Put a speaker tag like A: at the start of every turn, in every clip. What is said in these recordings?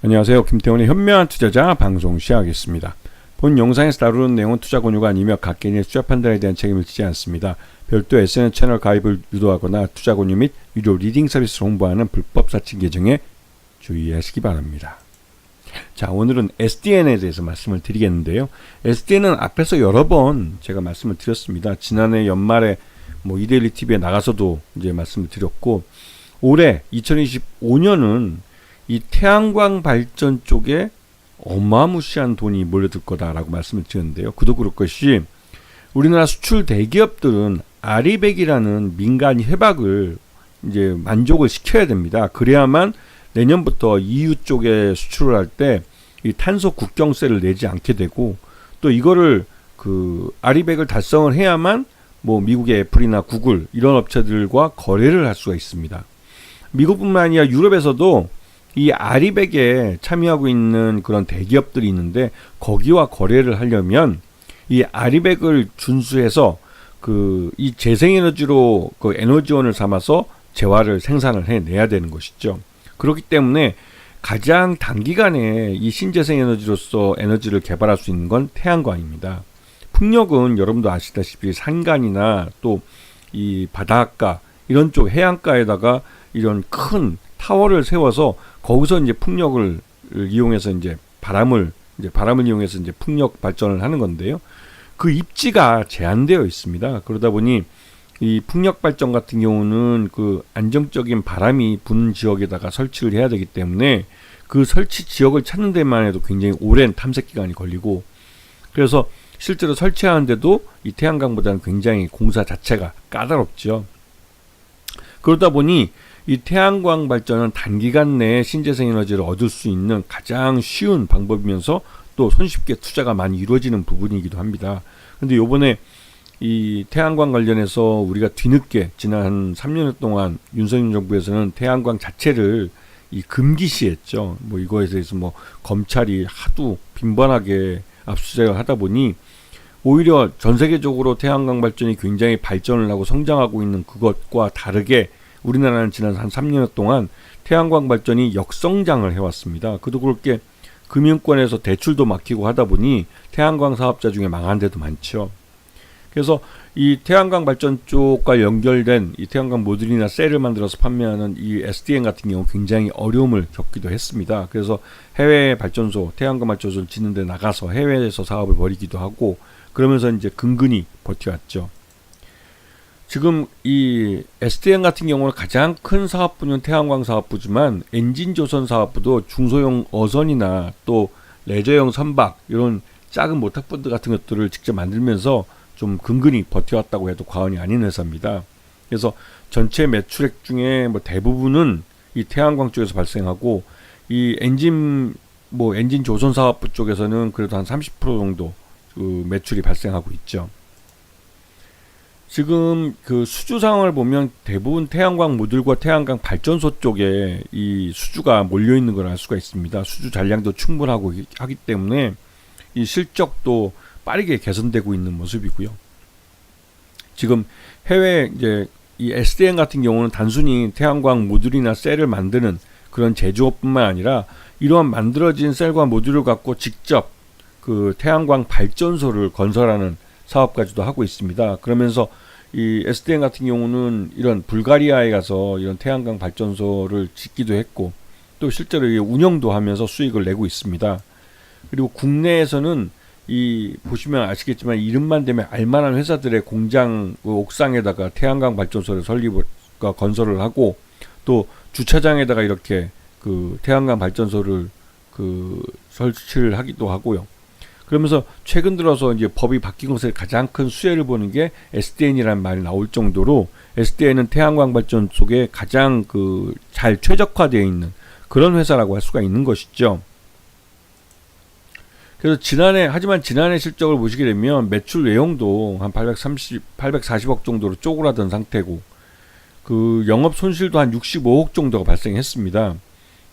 A: 안녕하세요. 김태훈의 현명한 투자자 방송 시작하겠습니다. 본 영상에서 다루는 내용은 투자 권유가 아니며 각개인의 투자 판단에 대한 책임을 지지 않습니다. 별도 SNS 채널 가입을 유도하거나 투자 권유 및 유료 리딩 서비스를 홍보하는 불법 사칭 계정에 주의하시기 바랍니다. 자, 오늘은 SDN에 대해서 말씀을 드리겠는데요. SDN은 앞에서 여러 번 제가 말씀을 드렸습니다. 지난해 연말에 뭐 이데일리 TV에 나가서도 이제 말씀을 드렸고 올해 2025년은 이 태양광 발전 쪽에 어마무시한 돈이 몰려들 거다라고 말씀을 드렸는데요. 그도 그럴 것이 우리나라 수출 대기업들은 아리백이라는 민간 협약을 이제 만족을 시켜야 됩니다. 그래야만 내년부터 EU 쪽에 수출을 할 때 이 탄소 국경세를 내지 않게 되고 또 이거를 그 아리백을 달성을 해야만 뭐 미국의 애플이나 구글 이런 업체들과 거래를 할 수가 있습니다. 미국뿐만 아니라 유럽에서도 이 아리백에 참여하고 있는 그런 대기업들이 있는데 거기와 거래를 하려면 이 아리백을 준수해서 그 이 재생에너지로 그 에너지원을 삼아서 재화를 생산을 해내야 되는 것이죠. 그렇기 때문에 가장 단기간에 이 신재생 에너지로서 에너지를 개발할 수 있는 건 태양광입니다. 풍력은 여러분도 아시다시피 산간이나 또 이 바닷가 이런 쪽 해안가에다가 이런 큰 타워를 세워서 거기서 이제 풍력을 이용해서 이제 바람을 이제 바람을 이용해서 이제 풍력 발전을 하는 건데요. 그 입지가 제한되어 있습니다. 그러다 보니 이 풍력 발전 같은 경우는 그 안정적인 바람이 부는 지역에다가 설치를 해야 되기 때문에 그 설치 지역을 찾는 데만 해도 굉장히 오랜 탐색 기간이 걸리고 그래서 실제로 설치하는데도 이 태양광보다는 굉장히 공사 자체가 까다롭죠. 그러다 보니 이 태양광 발전은 단기간 내에 신재생 에너지를 얻을 수 있는 가장 쉬운 방법이면서 또 손쉽게 투자가 많이 이루어지는 부분이기도 합니다. 근데 요번에 이 태양광 관련해서 우리가 뒤늦게 지난 한 3년 동안 윤석열 정부에서는 태양광 자체를 이 금기시했죠. 뭐 이거에 대해서 뭐 검찰이 하도 빈번하게 압수수색을 하다 보니 오히려 전 세계적으로 태양광 발전이 굉장히 발전을 하고 성장하고 있는 그것과 다르게 우리나라는 지난 한 3년 동안 태양광 발전이 역성장을 해왔습니다. 그도 그렇게 금융권에서 대출도 막히고 하다 보니 태양광 사업자 중에 망한 데도 많죠. 그래서 이 태양광 발전 쪽과 연결된 이 태양광 모듈이나 셀을 만들어서 판매하는 이 SDN 같은 경우 굉장히 어려움을 겪기도 했습니다. 그래서 해외 발전소, 태양광 발전소를 짓는 데 나가서 해외에서 사업을 벌이기도 하고 그러면서 이제 근근히 버텨왔죠. 지금 이 SDN 같은 경우는 가장 큰 사업부는 태양광 사업부지만 엔진 조선 사업부도 중소형 어선이나 또 레저용 선박 이런 작은 모터본드 같은 것들을 직접 만들면서 좀 근근히 버텨왔다고 해도 과언이 아닌 회사입니다. 그래서 전체 매출액 중에 뭐 대부분은 이 태양광 쪽에서 발생하고 이 엔진 뭐 엔진 조선 사업부 쪽에서는 그래도 한 30% 정도 그 매출이 발생하고 있죠. 지금 그 수주 상황을 보면 대부분 태양광 모듈과 태양광 발전소 쪽에 이 수주가 몰려 있는 걸 알 수가 있습니다. 수주 잔량도 충분하고 하기 때문에 이 실적도 빠르게 개선되고 있는 모습이고요. 지금 해외 이제 이 SDN 같은 경우는 단순히 태양광 모듈이나 셀을 만드는 그런 제조업뿐만 아니라 이러한 만들어진 셀과 모듈을 갖고 직접 그 태양광 발전소를 건설하는 사업까지도 하고 있습니다. 그러면서 이 SDN 같은 경우는 이런 불가리아에 가서 이런 태양광 발전소를 짓기도 했고 또 실제로 운영도 하면서 수익을 내고 있습니다. 그리고 국내에서는 이 보시면 아시겠지만 이름만 되면 알만한 회사들의 공장 그 옥상에다가 태양광 발전소를 설립과 건설을 하고 또 주차장에다가 이렇게 그 태양광 발전소를 그 설치를 하기도 하고요. 그러면서 최근 들어서 이제 법이 바뀐 것에 가장 큰 수혜를 보는 게 SDN이라는 말이 나올 정도로 SDN은 태양광 발전 속에 가장 그 잘 최적화되어 있는 그런 회사라고 할 수가 있는 것이죠. 그래서 지난해 하지만 지난해 실적을 보시게 되면 매출 내용도 한 830, 840억 정도로 쪼그라든 상태고 그 영업 손실도 한 65억 정도가 발생했습니다.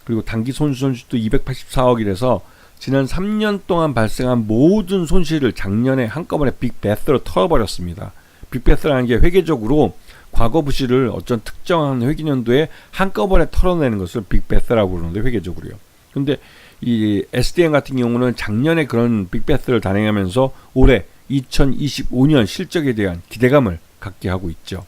A: 그리고 단기 손실 손실도 284억이라서 지난 3년 동안 발생한 모든 손실을 작년에 한꺼번에 빅베스로 털어버렸습니다. 빅베스라는 게 회계적으로 과거 부실을 어떤 특정한 회계년도에 한꺼번에 털어내는 것을 빅베스라고 그러는데 회계적으로요. 근데 이 SDN 같은 경우는 작년에 그런 빅베스를 단행하면서 올해 2025년 실적에 대한 기대감을 갖게 하고 있죠.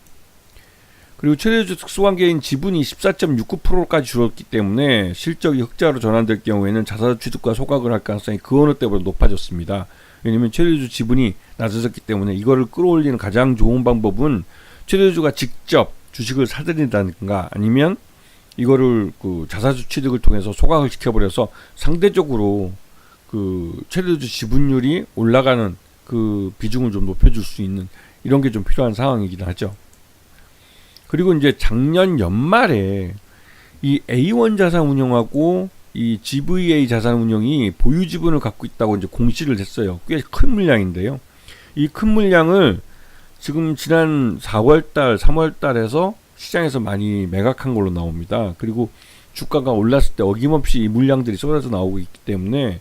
A: 그리고 최대주 특수관계인 지분이 14.69%까지 줄었기 때문에 실적이 흑자로 전환될 경우에는 자사 취득과 소각을 할 가능성이 그 어느 때보다 높아졌습니다. 왜냐면 최대주 지분이 낮아졌기 때문에 이거를 끌어올리는 가장 좋은 방법은 최대주가 직접 주식을 사들인다든가 아니면 이거를 그 자사주 취득을 통해서 소각을 시켜버려서 상대적으로 그 최대주 지분율이 올라가는 그 비중을 좀 높여줄 수 있는 이런 게 좀 필요한 상황이긴 하죠. 그리고 이제 작년 연말에 이 A1 자산 운용하고 이 GVA 자산 운용이 보유 지분을 갖고 있다고 이제 공시를 했어요. 꽤 큰 물량인데요. 이 큰 물량을 지금 지난 4월 달, 3월 달에서 시장에서 많이 매각한 걸로 나옵니다. 그리고 주가가 올랐을 때 어김없이 이 물량들이 쏟아져 나오고 있기 때문에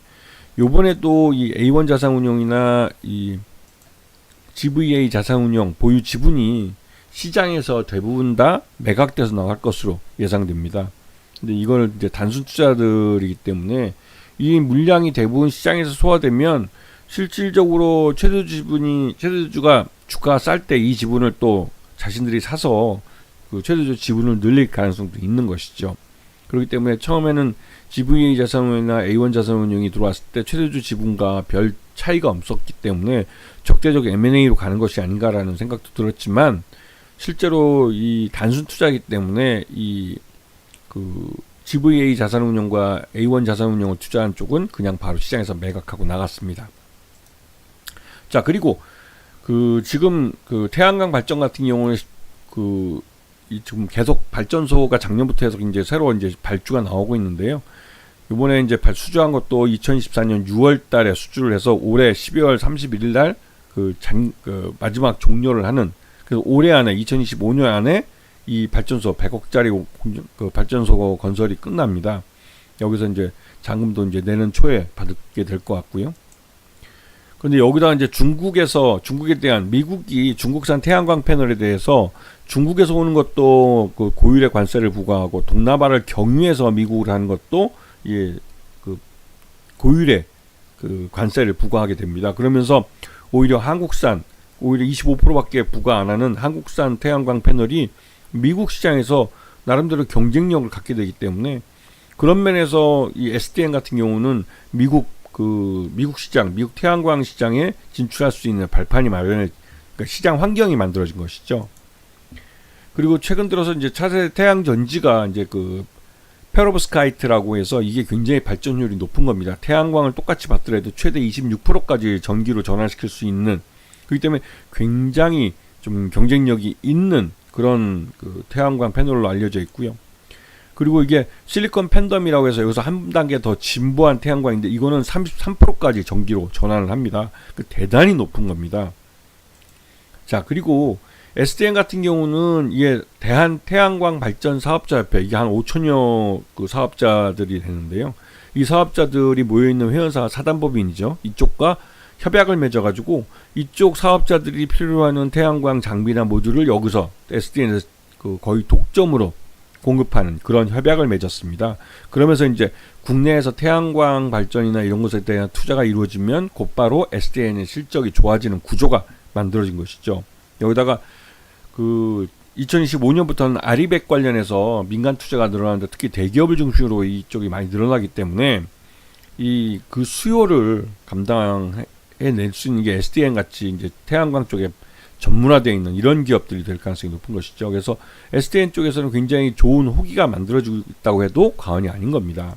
A: 요번에도 이 A1 자산운용이나 이 GVA 자산운용 보유 지분이 시장에서 대부분 다 매각돼서 나갈 것으로 예상됩니다. 근데 이거는 이제 단순 투자들이기 때문에 이 물량이 대부분 시장에서 소화되면 실질적으로 최대 지분이 최대주가 주가가 쌀 때 이 지분을 또 자신들이 사서 그 최대주 지분을 늘릴 가능성도 있는 것이죠. 그렇기 때문에 처음에는 GVA 자산운용이나 A1 자산운용이 들어왔을 때 최대주 지분과 별 차이가 없었기 때문에 적대적 M&A로 가는 것이 아닌가라는 생각도 들었지만 실제로 이 단순 투자이기 때문에 이 그 GVA 자산운용과 A1 자산운용을 투자한 쪽은 그냥 바로 시장에서 매각하고 나갔습니다. 자 그리고 그 지금 그 태양광 발전 같은 경우는 그이 지금 계속 발전소가 작년부터 해서 이제 새로 이제 발주가 나오고 있는데요. 이번에 이제 발 수주한 것도 2024년 6월 달에 수주를 해서 올해 12월 31일 날 그 그 마지막 종료를 하는 그래서 올해 안에 2025년 안에 이 발전소 100억짜리 그 발전소 건설이 끝납니다. 여기서 이제 잔금도 이제 내년 초에 받게 될 것 같고요. 근데 여기다가 이제 중국에서 중국에 대한 미국이 중국산 태양광 패널에 대해서 중국에서 오는 것도 그 고율의 관세를 부과하고 동남아를 경유해서 미국을 하는 것도 예, 그 고율의 그 관세를 부과하게 됩니다. 그러면서 오히려 한국산 오히려 25%밖에 부과 안 하는 한국산 태양광 패널이 미국 시장에서 나름대로 경쟁력을 갖게 되기 때문에 그런 면에서 이 SDN 같은 경우는 미국 그 미국 시장, 미국 태양광 시장에 진출할 수 있는 발판이 마련해 그러니까 시장 환경이 만들어진 것이죠. 그리고 최근 들어서 이제 차세 태양 전지가 이제 그 페로브스카이트라고 해서 이게 굉장히 발전율이 높은 겁니다. 태양광을 똑같이 받더라도 최대 26%까지 전기로 전환시킬 수 있는 그렇기 때문에 굉장히 좀 경쟁력이 있는 그런 그 태양광 패널로 알려져 있고요. 그리고 이게 실리콘 팬덤이라고 해서 여기서 한 단계 더 진보한 태양광인데 이거는 33%까지 전기로 전환을 합니다. 그 대단히 높은 겁니다. 자, 그리고 SDN 같은 경우는 이게 대한 태양광 발전 사업자 협회 이게 한 5천여 그 사업자들이 되는데요. 이 사업자들이 모여 있는 회원사가 사단법인이죠. 이쪽과 협약을 맺어가지고 이쪽 사업자들이 필요하는 태양광 장비나 모듈을 여기서 SDN에서 그 거의 독점으로 공급하는 그런 협약을 맺었습니다. 그러면서 이제 국내에서 태양광 발전이나 이런 것에 대한 투자가 이루어지면 곧바로 SDN의 실적이 좋아지는 구조가 만들어진 것이죠. 여기다가 그 2025년부터는 아리백 관련해서 민간 투자가 늘어나는데 특히 대기업을 중심으로 이쪽이 많이 늘어나기 때문에 이 그 수요를 감당 해 낼 수 있는 게 SDN 같이 이제 태양광 쪽에 전문화되어 있는 이런 기업들이 될 가능성이 높은 것이죠. 그래서 SDN 쪽에서는 굉장히 좋은 호기가 만들어지고 있다고 해도 과언이 아닌 겁니다.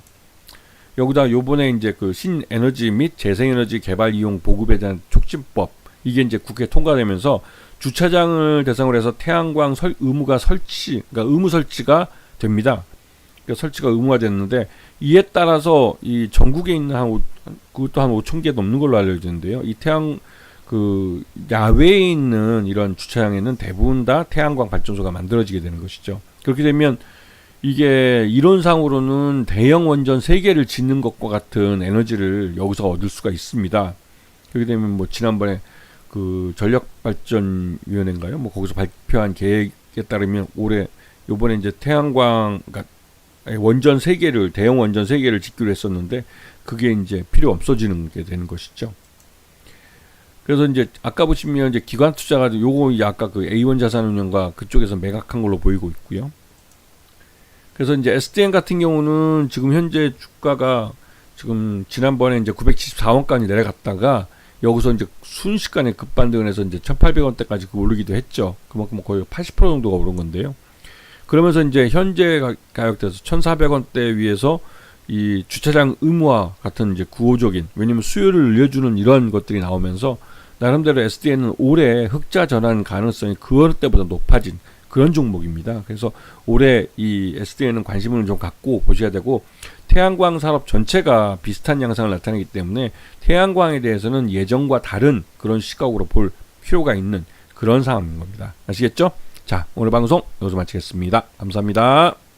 A: 여기다 요번에 이제 그 신에너지 및 재생에너지 개발 이용 보급에 대한 촉진법 이게 이제 국회 통과되면서 주차장을 대상으로 해서 태양광 설, 의무가 설치, 그러니까 의무 설치가 됩니다. 그러니까 설치가 의무화 됐는데 이에 따라서 이 전국에 있는 한 그것도 한 5천 개 넘는 걸로 알려지는데요. 이 태양 그 야외에 있는 이런 주차장에는 대부분 다 태양광 발전소가 만들어지게 되는 것이죠. 그렇게 되면 이게 이론상으로는 대형 원전 3개를 짓는 것과 같은 에너지를 여기서 얻을 수가 있습니다. 그렇게 되면 뭐 지난번에 그 전력발전위원회인가요? 뭐 거기서 발표한 계획에 따르면 올해 요번에 이제 태양광 그러니까 원전 3개를 대형 원전 3개를 짓기로 했었는데 그게 이제 필요 없어지는 게 되는 것이죠. 그래서 이제 아까 보시면 이제 기관 투자가 요거 이제 아까 그 A1 자산운용과 그쪽에서 매각한 걸로 보이고 있고요. 그래서 이제 SDN 같은 경우는 지금 현재 주가가 지금 지난번에 이제 974원까지 내려갔다가 여기서 이제 순식간에 급반등을 해서 이제 1,800원대까지 오르기도 했죠. 그만큼 거의 80% 정도가 오른 건데요. 그러면서 이제 현재 가- 가격대에서 1,400원대 위에서 이 주차장 의무화 같은 이제 구호적인 왜냐면 수요를 늘려주는 이런 것들이 나오면서 나름대로 SDN은 올해 흑자 전환 가능성이 그 때보다 높아진 그런 종목입니다. 그래서 올해 이 SDN은 관심을 좀 갖고 보셔야 되고 태양광 산업 전체가 비슷한 양상을 나타내기 때문에 태양광에 대해서는 예전과 다른 그런 시각으로 볼 필요가 있는 그런 상황인 겁니다. 아시겠죠? 자, 오늘 방송 여기서 마치겠습니다. 감사합니다.